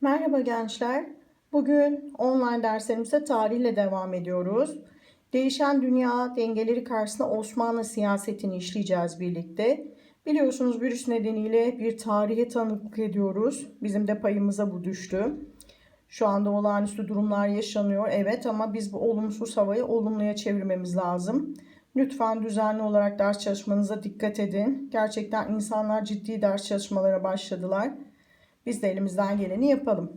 Merhaba gençler. Bugün online derslerimize tarihle devam ediyoruz. Değişen dünya dengeleri karşısında Osmanlı siyasetini işleyeceğiz birlikte. Biliyorsunuz virüs nedeniyle bir tarihe tanıklık ediyoruz. Bizim de payımıza bu düştü. Şu anda olağanüstü durumlar yaşanıyor. Evet ama biz bu olumsuz havayı olumluya çevirmemiz lazım. Lütfen düzenli olarak ders çalışmanıza dikkat edin. Gerçekten insanlar ciddi ders çalışmalara başladılar. Biz de elimizden geleni yapalım.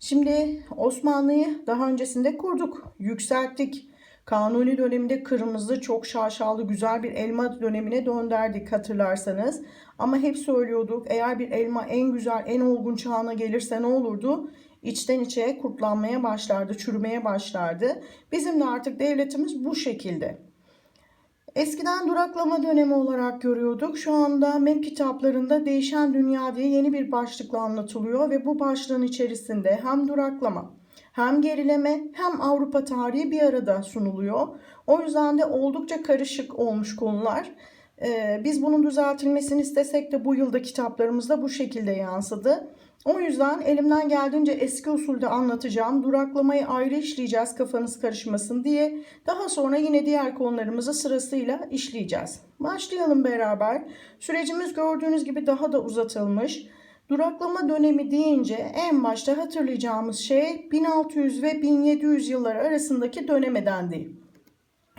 Şimdi Osmanlı'yı daha öncesinde kurduk, yükselttik. Kanuni döneminde kırmızı, çok şaşalı, güzel bir elma dönemine döndürdük hatırlarsanız. Ama hep söylüyorduk eğer bir elma en güzel, en olgun çağına gelirse ne olurdu? İçten içe kurtlanmaya başlardı, çürümeye başlardı. Bizim de artık devletimiz bu şekilde. Eskiden duraklama dönemi olarak görüyorduk. Şu anda MEP kitaplarında değişen dünya diye yeni bir başlıkla anlatılıyor ve bu başlığın içerisinde hem duraklama hem gerileme hem Avrupa tarihi bir arada sunuluyor. O yüzden de oldukça karışık olmuş konular. Ee, biz bunun düzeltilmesini istesek de bu yılda kitaplarımızda bu şekilde yansıdı. O yüzden elimden geldiğince eski usulde anlatacağım. Duraklamayı ayrı işleyeceğiz kafanız karışmasın diye. Daha sonra yine diğer konularımızı sırasıyla işleyeceğiz. Başlayalım beraber. Sürecimiz gördüğünüz gibi daha da uzatılmış. Duraklama dönemi deyince en başta hatırlayacağımız şey 1600 ve 1700 yılları arasındaki döneme dendi.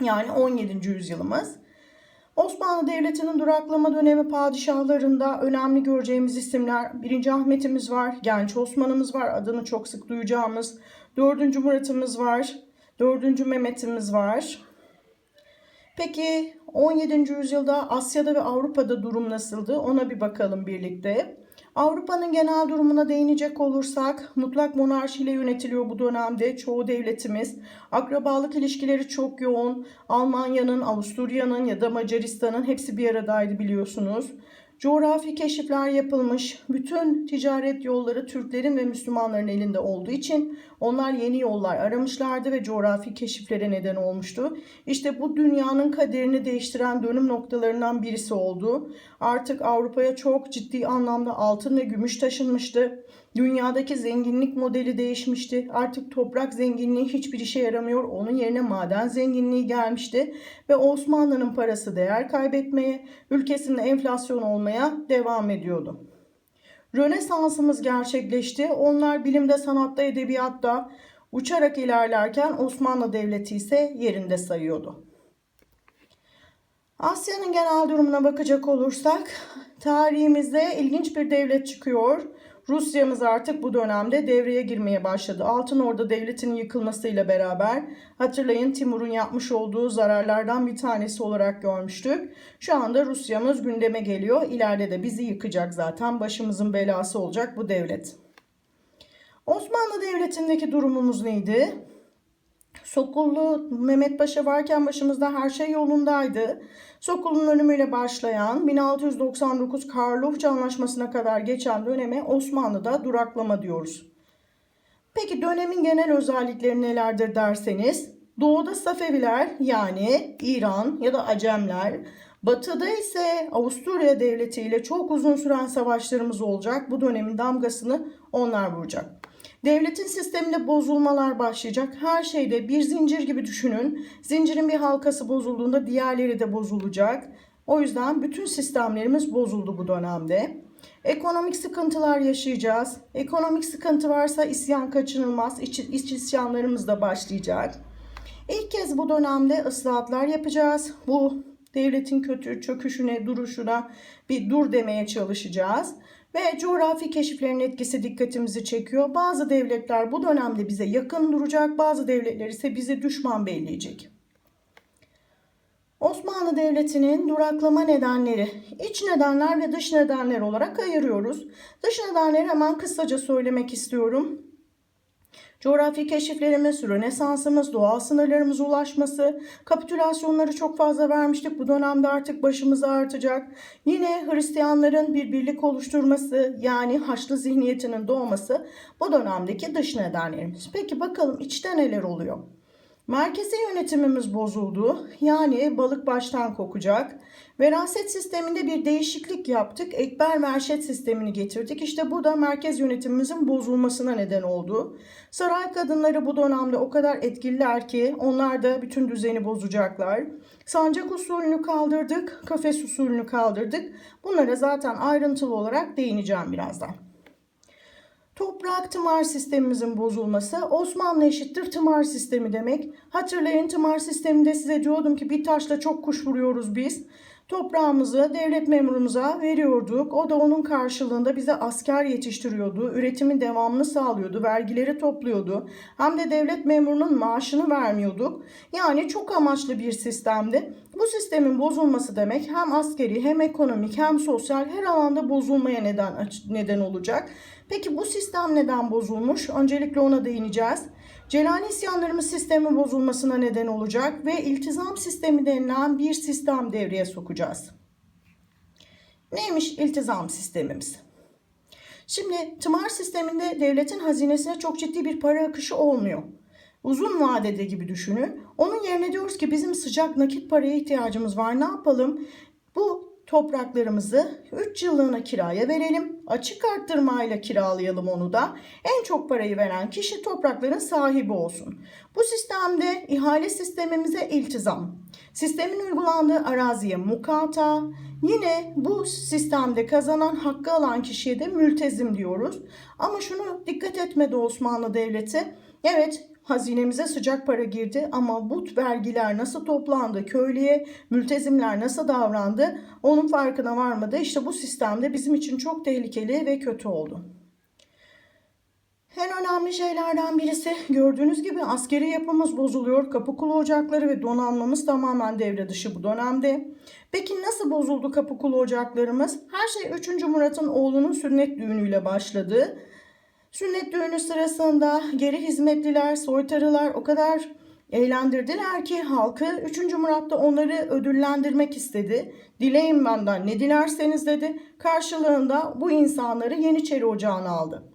Yani 17. yüzyılımız. Osmanlı Devleti'nin duraklama dönemi padişahlarında önemli göreceğimiz isimler 1. Ahmet'imiz var, Genç Osman'ımız var, adını çok sık duyacağımız 4. Murat'ımız var, 4. Mehmet'imiz var. Peki 17. yüzyılda Asya'da ve Avrupa'da durum nasıldı? Ona bir bakalım birlikte. Avrupa'nın genel durumuna değinecek olursak mutlak monarşiyle yönetiliyor bu dönemde çoğu devletimiz. Akrabalık ilişkileri çok yoğun. Almanya'nın, Avusturya'nın ya da Macaristan'ın hepsi bir aradaydı biliyorsunuz. Coğrafi keşifler yapılmış. Bütün ticaret yolları Türklerin ve Müslümanların elinde olduğu için onlar yeni yollar aramışlardı ve coğrafi keşiflere neden olmuştu. İşte bu dünyanın kaderini değiştiren dönüm noktalarından birisi oldu. Artık Avrupa'ya çok ciddi anlamda altın ve gümüş taşınmıştı. Dünyadaki zenginlik modeli değişmişti. Artık toprak zenginliği hiçbir işe yaramıyor. Onun yerine maden zenginliği gelmişti ve Osmanlı'nın parası değer kaybetmeye, ülkesinde enflasyon olmaya devam ediyordu. Rönesansımız gerçekleşti. Onlar bilimde, sanatta, edebiyatta uçarak ilerlerken Osmanlı Devleti ise yerinde sayıyordu. Asya'nın genel durumuna bakacak olursak tarihimizde ilginç bir devlet çıkıyor. Rusya'mız artık bu dönemde devreye girmeye başladı. Altın Orda Devleti'nin yıkılmasıyla beraber hatırlayın Timur'un yapmış olduğu zararlardan bir tanesi olarak görmüştük. Şu anda Rusya'mız gündeme geliyor. İleride de bizi yıkacak zaten. Başımızın belası olacak bu devlet. Osmanlı Devleti'ndeki durumumuz neydi? Sokullu Mehmet Paşa varken başımızda her şey yolundaydı. Sokul'un ölümüyle başlayan 1699 Karlofça Anlaşması'na kadar geçen döneme Osmanlı'da duraklama diyoruz. Peki dönemin genel özellikleri nelerdir derseniz Doğuda Safeviler yani İran ya da Acemler, Batıda ise Avusturya Devleti ile çok uzun süren savaşlarımız olacak. Bu dönemin damgasını onlar vuracak. Devletin sisteminde bozulmalar başlayacak. Her şeyde bir zincir gibi düşünün. Zincirin bir halkası bozulduğunda diğerleri de bozulacak. O yüzden bütün sistemlerimiz bozuldu bu dönemde. Ekonomik sıkıntılar yaşayacağız. Ekonomik sıkıntı varsa isyan kaçınılmaz. İç, iç isyanlarımız da başlayacak. İlk kez bu dönemde ıslahatlar yapacağız. Bu devletin kötü çöküşüne, duruşuna bir dur demeye çalışacağız. Ve coğrafi keşiflerin etkisi dikkatimizi çekiyor. Bazı devletler bu dönemde bize yakın duracak, bazı devletler ise bizi düşman belleyecek. Osmanlı Devleti'nin duraklama nedenleri, iç nedenler ve dış nedenler olarak ayırıyoruz. Dış nedenleri hemen kısaca söylemek istiyorum. Coğrafi keşiflerimiz, Rönesansımız, doğal sınırlarımıza ulaşması, kapitülasyonları çok fazla vermiştik. Bu dönemde artık başımıza artacak. Yine Hristiyanların bir birlik oluşturması yani Haçlı zihniyetinin doğması bu dönemdeki dış nedenlerimiz. Peki bakalım içte neler oluyor? Merkezi yönetimimiz bozuldu. Yani balık baştan kokacak. Veraset sisteminde bir değişiklik yaptık. Ekber verşet sistemini getirdik. İşte bu da merkez yönetimimizin bozulmasına neden oldu. Saray kadınları bu dönemde o kadar etkililer ki onlar da bütün düzeni bozacaklar. Sancak usulünü kaldırdık, kafes usulünü kaldırdık. Bunlara zaten ayrıntılı olarak değineceğim birazdan. Toprak tımar sistemimizin bozulması Osmanlı eşittir tımar sistemi demek. Hatırlayın tımar sisteminde size diyordum ki bir taşla çok kuş vuruyoruz biz. Toprağımızı devlet memurumuza veriyorduk. O da onun karşılığında bize asker yetiştiriyordu. Üretimin devamını sağlıyordu. Vergileri topluyordu. Hem de devlet memurunun maaşını vermiyorduk. Yani çok amaçlı bir sistemdi. Bu sistemin bozulması demek hem askeri hem ekonomik hem sosyal her alanda bozulmaya neden neden olacak. Peki bu sistem neden bozulmuş? Öncelikle ona değineceğiz. Celali isyanlarımız sistemi bozulmasına neden olacak ve iltizam sistemi denilen bir sistem devreye sokacağız. Neymiş iltizam sistemimiz? Şimdi tımar sisteminde devletin hazinesine çok ciddi bir para akışı olmuyor. Uzun vadede gibi düşünün. Onun yerine diyoruz ki bizim sıcak nakit paraya ihtiyacımız var. Ne yapalım? Bu topraklarımızı 3 yıllığına kiraya verelim. Açık arttırmayla kiralayalım onu da. En çok parayı veren kişi toprakların sahibi olsun. Bu sistemde ihale sistemimize iltizam. Sistemin uygulandığı araziye mukata. Yine bu sistemde kazanan hakkı alan kişiye de mültezim diyoruz. Ama şunu dikkat etmedi Osmanlı Devleti. Evet hazinemize sıcak para girdi ama bu vergiler nasıl toplandı, köylüye mültezimler nasıl davrandı onun farkına varmadı. İşte bu sistemde bizim için çok tehlikeli ve kötü oldu. En önemli şeylerden birisi gördüğünüz gibi askeri yapımız bozuluyor. Kapı kulu ocakları ve donanmamız tamamen devre dışı bu dönemde. Peki nasıl bozuldu kapı kulu ocaklarımız? Her şey 3. Murat'ın oğlunun sünnet düğünüyle başladı. Sünnet düğünü sırasında geri hizmetliler, soytarılar o kadar eğlendirdiler ki halkı 3. Murat da onları ödüllendirmek istedi. Dileyin benden ne dilerseniz dedi. Karşılığında bu insanları Yeniçeri Ocağı'na aldı.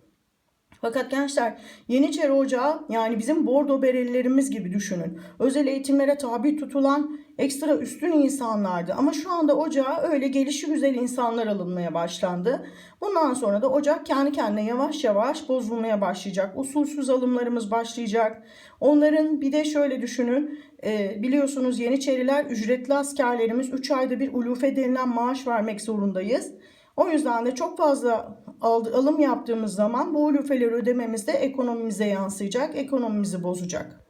Fakat gençler Yeniçeri Ocağı yani bizim bordo berelilerimiz gibi düşünün. Özel eğitimlere tabi tutulan ekstra üstün insanlardı. Ama şu anda ocağa öyle gelişi güzel insanlar alınmaya başlandı. Bundan sonra da ocak kendi kendine yavaş yavaş bozulmaya başlayacak. Usulsüz alımlarımız başlayacak. Onların bir de şöyle düşünün. E, biliyorsunuz Yeniçeriler ücretli askerlerimiz 3 ayda bir ulufe denilen maaş vermek zorundayız. O yüzden de çok fazla alım yaptığımız zaman bu ulufeleri ödememiz de ekonomimize yansıyacak, ekonomimizi bozacak.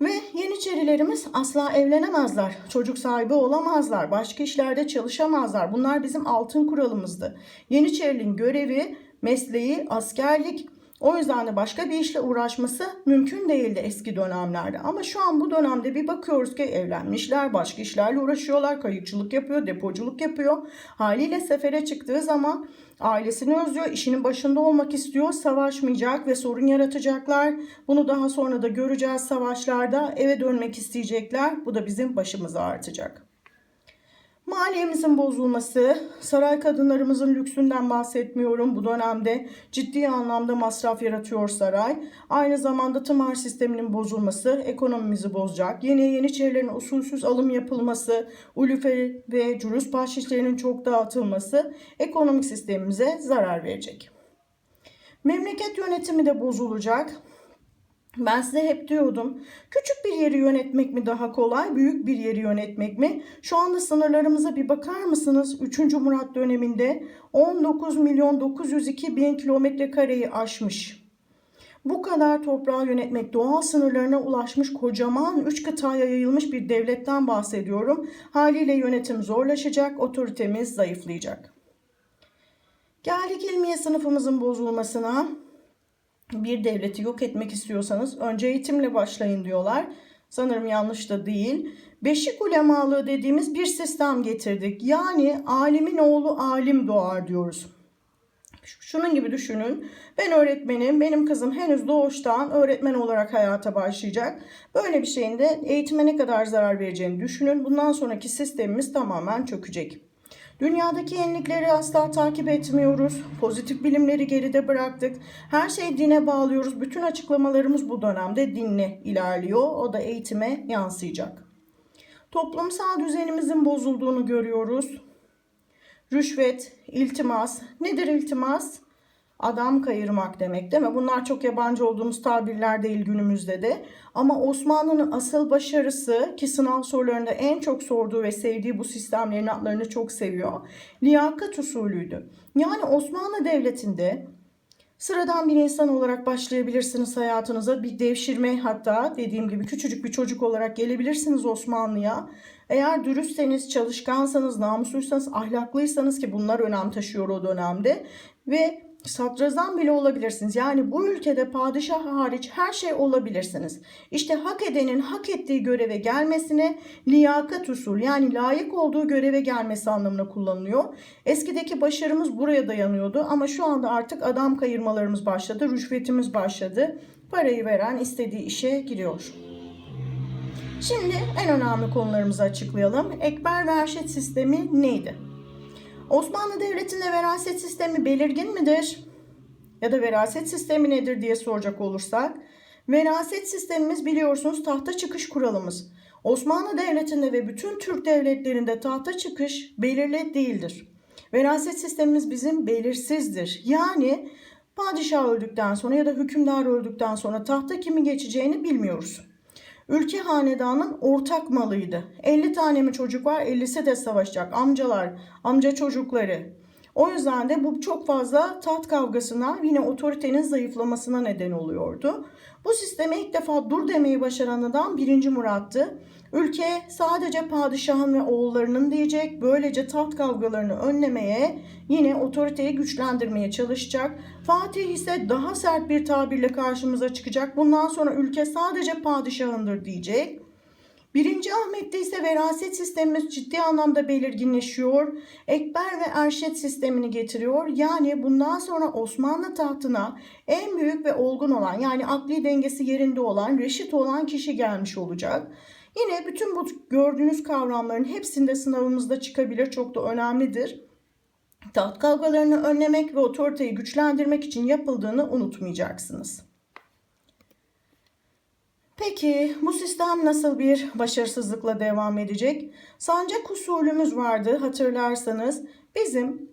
Ve Yeniçerilerimiz asla evlenemezler, çocuk sahibi olamazlar, başka işlerde çalışamazlar. Bunlar bizim altın kuralımızdı. Yeniçeriliğin görevi, mesleği, askerlik, o yüzden de başka bir işle uğraşması mümkün değildi eski dönemlerde. Ama şu an bu dönemde bir bakıyoruz ki evlenmişler, başka işlerle uğraşıyorlar, kayıkçılık yapıyor, depoculuk yapıyor. Haliyle sefere çıktığı zaman ailesini özlüyor, işinin başında olmak istiyor, savaşmayacak ve sorun yaratacaklar. Bunu daha sonra da göreceğiz savaşlarda. Eve dönmek isteyecekler. Bu da bizim başımıza artacak. Maliyemizin bozulması, saray kadınlarımızın lüksünden bahsetmiyorum. Bu dönemde ciddi anlamda masraf yaratıyor saray. Aynı zamanda tımar sisteminin bozulması ekonomimizi bozacak. Yeni yeniçerilerin usulsüz alım yapılması, ulufe ve cürüz bahşişlerinin çok dağıtılması ekonomik sistemimize zarar verecek. Memleket yönetimi de bozulacak. Ben size hep diyordum. Küçük bir yeri yönetmek mi daha kolay, büyük bir yeri yönetmek mi? Şu anda sınırlarımıza bir bakar mısınız? 3. Murat döneminde 19 milyon 902 bin kilometre kareyi aşmış. Bu kadar toprağı yönetmek, doğal sınırlarına ulaşmış kocaman 3 kıtaya yayılmış bir devletten bahsediyorum. Haliyle yönetim zorlaşacak, otoritemiz zayıflayacak. Geldik ilmiye sınıfımızın bozulmasına bir devleti yok etmek istiyorsanız önce eğitimle başlayın diyorlar. Sanırım yanlış da değil. Beşik ulemalığı dediğimiz bir sistem getirdik. Yani alimin oğlu alim doğar diyoruz. Şunun gibi düşünün. Ben öğretmenim. Benim kızım henüz doğuştan öğretmen olarak hayata başlayacak. Böyle bir şeyin de eğitime ne kadar zarar vereceğini düşünün. Bundan sonraki sistemimiz tamamen çökecek. Dünyadaki yenilikleri asla takip etmiyoruz. Pozitif bilimleri geride bıraktık. Her şeyi dine bağlıyoruz. Bütün açıklamalarımız bu dönemde dinle ilerliyor. O da eğitime yansıyacak. Toplumsal düzenimizin bozulduğunu görüyoruz. Rüşvet, iltimas. Nedir iltimas? Adam kayırmak demek değil mi? Bunlar çok yabancı olduğumuz tabirler değil günümüzde de. Ama Osmanlı'nın asıl başarısı ki sınav sorularında en çok sorduğu ve sevdiği bu sistemlerin adlarını çok seviyor. Liyakat usulüydü. Yani Osmanlı Devleti'nde Sıradan bir insan olarak başlayabilirsiniz hayatınıza. Bir devşirme hatta dediğim gibi küçücük bir çocuk olarak gelebilirsiniz Osmanlı'ya. Eğer dürüstseniz, çalışkansanız, namusluysanız, ahlaklıysanız ki bunlar önem taşıyor o dönemde. Ve sadrazam bile olabilirsiniz. Yani bu ülkede padişah hariç her şey olabilirsiniz. İşte hak edenin hak ettiği göreve gelmesine liyakat usul yani layık olduğu göreve gelmesi anlamına kullanılıyor. Eskideki başarımız buraya dayanıyordu ama şu anda artık adam kayırmalarımız başladı, rüşvetimiz başladı. Parayı veren istediği işe giriyor. Şimdi en önemli konularımızı açıklayalım. Ekber ve Erşet sistemi neydi? Osmanlı Devleti'nde veraset sistemi belirgin midir? Ya da veraset sistemi nedir diye soracak olursak. Veraset sistemimiz biliyorsunuz tahta çıkış kuralımız. Osmanlı Devleti'nde ve bütün Türk devletlerinde tahta çıkış belirli değildir. Veraset sistemimiz bizim belirsizdir. Yani padişah öldükten sonra ya da hükümdar öldükten sonra tahta kimin geçeceğini bilmiyoruz. Ülke hanedanın ortak malıydı. 50 tane mi çocuk var 50'si de savaşacak. Amcalar, amca çocukları. O yüzden de bu çok fazla taht kavgasına yine otoritenin zayıflamasına neden oluyordu. Bu sisteme ilk defa dur demeyi başaran adam 1. Murat'tı. Ülke sadece padişahın ve oğullarının diyecek. Böylece taht kavgalarını önlemeye, yine otoriteyi güçlendirmeye çalışacak. Fatih ise daha sert bir tabirle karşımıza çıkacak. Bundan sonra ülke sadece padişahındır diyecek. Birinci Ahmet'te ise veraset sistemimiz ciddi anlamda belirginleşiyor. Ekber ve Erşet sistemini getiriyor. Yani bundan sonra Osmanlı tahtına en büyük ve olgun olan yani akli dengesi yerinde olan, reşit olan kişi gelmiş olacak. Yine bütün bu gördüğünüz kavramların hepsinde sınavımızda çıkabilir. Çok da önemlidir. Taht kavgalarını önlemek ve otoriteyi güçlendirmek için yapıldığını unutmayacaksınız. Peki bu sistem nasıl bir başarısızlıkla devam edecek? Sancak usulümüz vardı hatırlarsanız. Bizim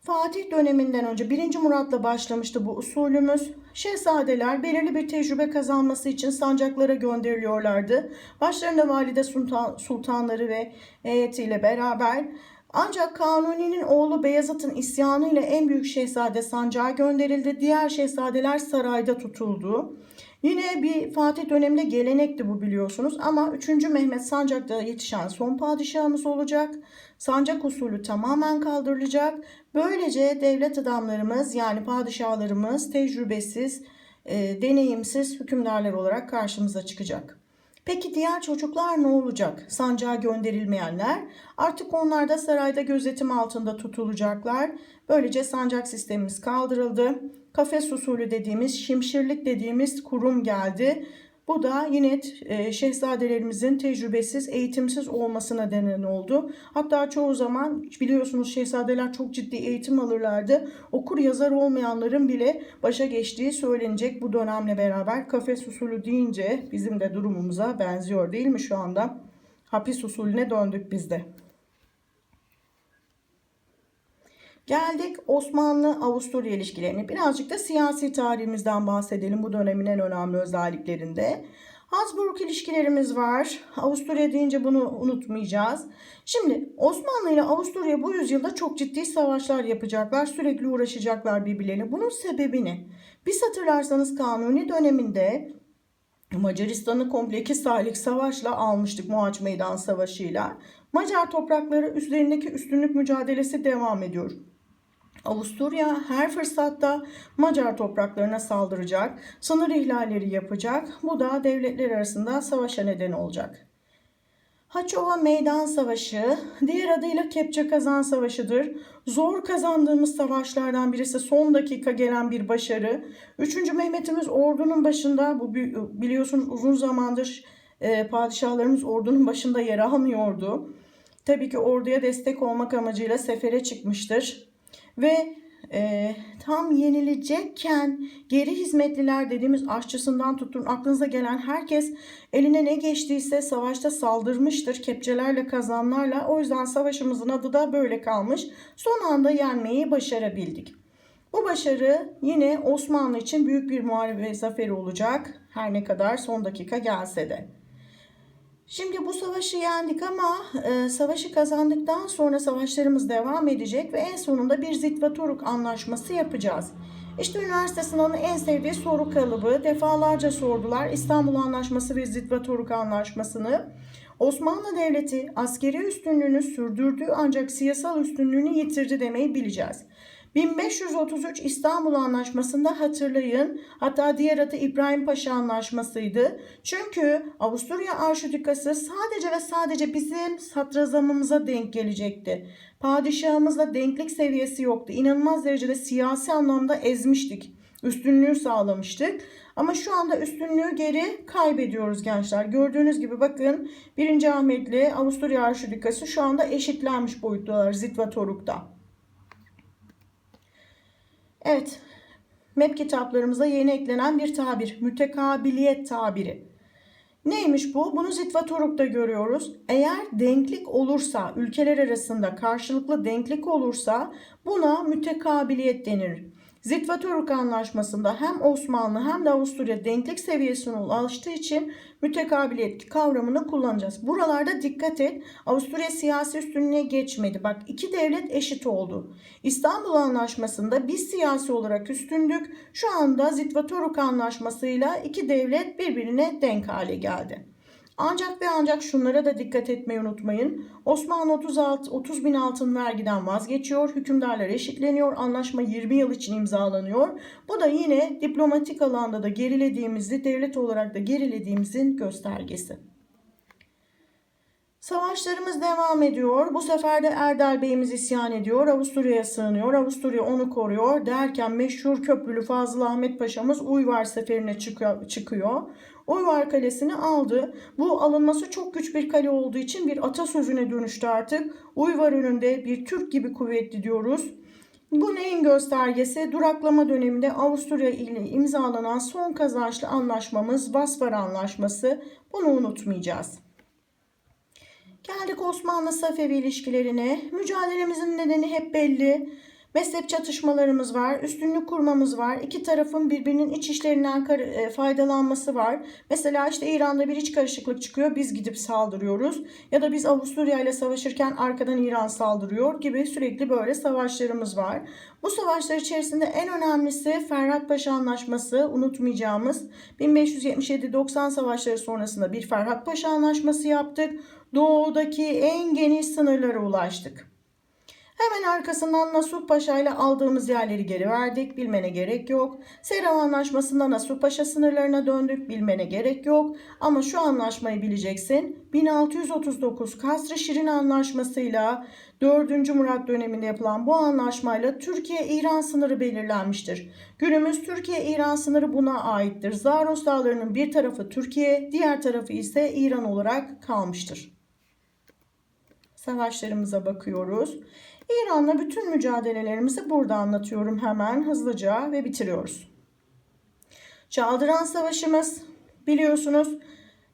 Fatih döneminden önce 1. Murat'la başlamıştı bu usulümüz. Şehzadeler belirli bir tecrübe kazanması için sancaklara gönderiliyorlardı. Başlarında valide sultan, sultanları ve heyetiyle beraber ancak Kanuni'nin oğlu Beyazıt'ın isyanı ile en büyük şehzade sancağa gönderildi. Diğer şehzadeler sarayda tutuldu. Yine bir Fatih döneminde gelenekti bu biliyorsunuz ama 3. Mehmet Sancak'ta yetişen son padişahımız olacak. Sancak usulü tamamen kaldırılacak. Böylece devlet adamlarımız yani padişahlarımız tecrübesiz, e, deneyimsiz hükümdarlar olarak karşımıza çıkacak. Peki diğer çocuklar ne olacak? Sancağa gönderilmeyenler artık onlar da sarayda gözetim altında tutulacaklar. Böylece sancak sistemimiz kaldırıldı. Kafes usulü dediğimiz, şimşirlik dediğimiz kurum geldi. Bu da yine e, şehzadelerimizin tecrübesiz, eğitimsiz olmasına neden oldu. Hatta çoğu zaman biliyorsunuz şehzadeler çok ciddi eğitim alırlardı. Okur yazar olmayanların bile başa geçtiği söylenecek bu dönemle beraber. Kafes usulü deyince bizim de durumumuza benziyor değil mi şu anda? Hapis usulüne döndük biz de. Geldik Osmanlı-Avusturya ilişkilerine. Birazcık da siyasi tarihimizden bahsedelim bu dönemin en önemli özelliklerinde. Habsburg ilişkilerimiz var. Avusturya deyince bunu unutmayacağız. Şimdi Osmanlı ile Avusturya bu yüzyılda çok ciddi savaşlar yapacaklar. Sürekli uğraşacaklar birbirlerine. Bunun sebebi ne? Biz hatırlarsanız Kanuni döneminde Macaristan'ı komple iki saatlik savaşla almıştık Muhaç Meydan Savaşı'yla. Macar toprakları üzerindeki üstünlük mücadelesi devam ediyor. Avusturya her fırsatta Macar topraklarına saldıracak, sınır ihlalleri yapacak. Bu da devletler arasında savaşa neden olacak. Haçova Meydan Savaşı, diğer adıyla Kepçe Kazan Savaşı'dır. Zor kazandığımız savaşlardan birisi son dakika gelen bir başarı. 3. Mehmet'imiz ordunun başında, bu biliyorsunuz uzun zamandır e, padişahlarımız ordunun başında yer almıyordu. tabii ki orduya destek olmak amacıyla sefere çıkmıştır. Ve e, tam yenilecekken geri hizmetliler dediğimiz aşçısından tutun aklınıza gelen herkes eline ne geçtiyse savaşta saldırmıştır kepçelerle kazanlarla o yüzden savaşımızın adı da böyle kalmış son anda yenmeyi başarabildik. Bu başarı yine Osmanlı için büyük bir muharebe zaferi olacak her ne kadar son dakika gelse de. Şimdi bu savaşı yendik ama e, savaşı kazandıktan sonra savaşlarımız devam edecek ve en sonunda bir Zitvatoruk anlaşması yapacağız. İşte üniversite sınavının en sevdiği soru kalıbı. Defalarca sordular İstanbul Anlaşması ve Zitvatoruk Anlaşması'nı. Osmanlı Devleti askeri üstünlüğünü sürdürdü ancak siyasal üstünlüğünü yitirdi demeyi bileceğiz. 1533 İstanbul Anlaşması'nda hatırlayın hatta diğer adı İbrahim Paşa Anlaşması'ydı. Çünkü Avusturya Arşidükası sadece ve sadece bizim sadrazamımıza denk gelecekti. Padişahımızla denklik seviyesi yoktu. İnanılmaz derecede siyasi anlamda ezmiştik. Üstünlüğü sağlamıştık. Ama şu anda üstünlüğü geri kaybediyoruz gençler. Gördüğünüz gibi bakın 1. Ahmetli Avusturya Arşidükası şu anda eşitlenmiş boyuttalar Zitvatoruk'ta. Evet, MEP kitaplarımıza yeni eklenen bir tabir, mütekabiliyet tabiri. Neymiş bu? Bunu Zitvatoruk'ta görüyoruz. Eğer denklik olursa, ülkeler arasında karşılıklı denklik olursa buna mütekabiliyet denir. Zitvatoruk Anlaşması'nda hem Osmanlı hem de Avusturya denklik seviyesine ulaştığı için mütekabiliyet kavramını kullanacağız. Buralarda dikkat et. Avusturya siyasi üstünlüğe geçmedi. Bak iki devlet eşit oldu. İstanbul Anlaşması'nda biz siyasi olarak üstündük. Şu anda Zitvatoruk Anlaşması'yla iki devlet birbirine denk hale geldi. Ancak ve ancak şunlara da dikkat etmeyi unutmayın. Osmanlı 36, 30 bin altın vergiden vazgeçiyor. Hükümdarlar eşitleniyor. Anlaşma 20 yıl için imzalanıyor. Bu da yine diplomatik alanda da gerilediğimizi, devlet olarak da gerilediğimizin göstergesi. Savaşlarımız devam ediyor. Bu sefer de Erdal Bey'imiz isyan ediyor. Avusturya'ya sığınıyor. Avusturya onu koruyor. Derken meşhur köprülü Fazıl Ahmet Paşa'mız Uyvar seferine çıkıyor. Uyvar Kalesi'ni aldı. Bu alınması çok güç bir kale olduğu için bir atasözüne dönüştü artık. Uyvar önünde bir Türk gibi kuvvetli diyoruz. Bu neyin göstergesi? Duraklama döneminde Avusturya ile imzalanan son kazançlı anlaşmamız Vasfar Anlaşması. Bunu unutmayacağız. Geldik Osmanlı Safevi ilişkilerine. Mücadelemizin nedeni hep belli. Mezhep çatışmalarımız var, üstünlük kurmamız var. İki tarafın birbirinin iç işlerinden e, faydalanması var. Mesela işte İran'da bir iç karışıklık çıkıyor, biz gidip saldırıyoruz. Ya da biz Avusturya ile savaşırken arkadan İran saldırıyor gibi sürekli böyle savaşlarımız var. Bu savaşlar içerisinde en önemlisi Ferhat Paşa Anlaşması unutmayacağımız 1577-90 savaşları sonrasında bir Ferhat Paşa Anlaşması yaptık. Doğudaki en geniş sınırlara ulaştık. Hemen arkasından Nasuh Paşa ile aldığımız yerleri geri verdik. Bilmene gerek yok. Serav Anlaşması'nda Nasuh Paşa sınırlarına döndük. Bilmene gerek yok. Ama şu anlaşmayı bileceksin. 1639 Kasr-ı Şirin Anlaşması'yla 4. Murat döneminde yapılan bu anlaşmayla Türkiye-İran sınırı belirlenmiştir. Günümüz Türkiye-İran sınırı buna aittir. Zaros Dağları'nın bir tarafı Türkiye, diğer tarafı ise İran olarak kalmıştır. Savaşlarımıza bakıyoruz. İran'la bütün mücadelelerimizi burada anlatıyorum hemen hızlıca ve bitiriyoruz. Çaldıran Savaşımız biliyorsunuz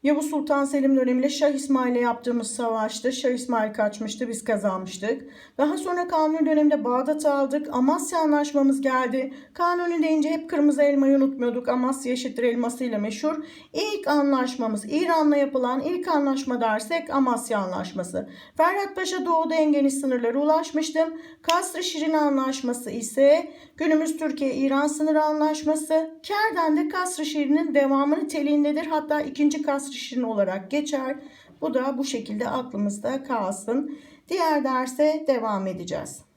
Yavuz Sultan Selim döneminde Şah İsmail'le yaptığımız savaştı. Şah İsmail kaçmıştı, biz kazanmıştık. Daha sonra Kanuni döneminde Bağdat'ı aldık. Amasya Anlaşmamız geldi. Kanuni deyince hep kırmızı elmayı unutmuyorduk. Amasya eşittir elmasıyla meşhur. İlk anlaşmamız, İran'la yapılan ilk anlaşma dersek Amasya Anlaşması. Ferhat Paşa doğuda en geniş sınırlara ulaşmıştım. Kasr-ı Şirin Anlaşması ise günümüz Türkiye-İran sınırı anlaşması. Kerden'de Kasr-ı Şirin'in devamını teliğindedir. Hatta ikinci Kasr şirin olarak geçer. Bu da bu şekilde aklımızda kalsın. Diğer derse devam edeceğiz.